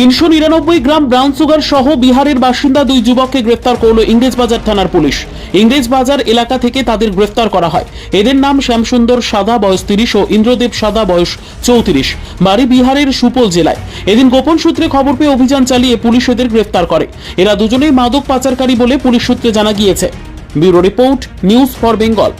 তিনশো নিরানব্বই gram brown sugar সহ বিহারের বাসিন্দা দুই যুবককে গ্রেফতার করল ইংরেজবাজার থানার পুলিশ। ইংরেজবাজার এলাকা থেকে তাদের গ্রেফতার করা হয়। এদের নাম শ্যামসুন্দর সাদা, বয়স তিরিশ, ও ইন্দ্রদেব সাদা, বয়স চৌত্রিশ। বাড়ি বিহারের সুপল জেলায়। এদিন গোপন সূত্রে খবর পেয়ে অভিযান চালিয়ে পুলিশ এদের গ্রেফতার করে। এরা দুজনেই মাদক পাচারকারী বলে পুলিশ সূত্রে জানা গিয়েছে। Bureau report, news for Bengal.